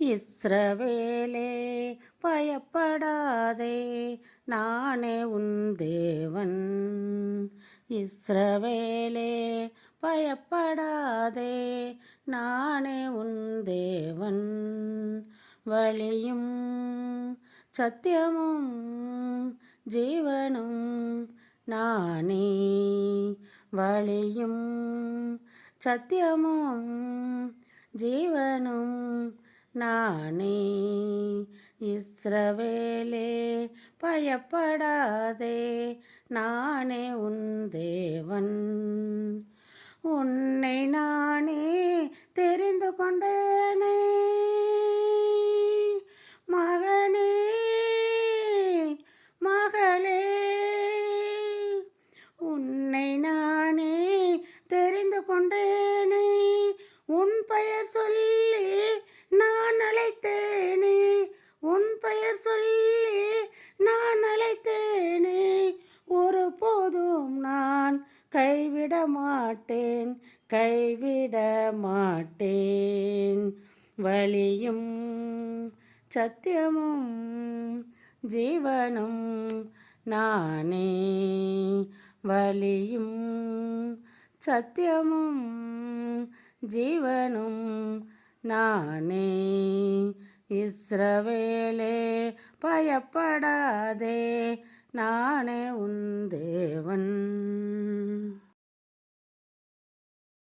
இஸ்ரவேலே பயப்படாதே நானே உன் தேவன். இஸ்ரவேலே பயப்படாதே நானே உன் தேவன். வழியும் சத்தியமும் ஜீவனும் நானே. வழியும் சத்தியமும் ஜீவனும் நானே இஸ்ரவேலே பயப்படாதே. நானே உன் தேவன். உன்னை நானே தெரிந்து கொண்டேனே. மகனே மகளே. உன்னை நானே தெரிந்து கொண்டேனே. உன் பெயர் சொல்லி நான் அழைத்தேனே உன் பெயர் சொல்லி நான் அழைத்தேனே. ஒருபோதும் நான் கைவிட மாட்டேன் கைவிட மாட்டேன். வழியும் சத்தியமும் ஜீவனும் நானே. வழியும் சத்தியமும் ஜீவனும் நானே. இஸ்ரவேலே பயப்படாதே நானே உன் தேவன்.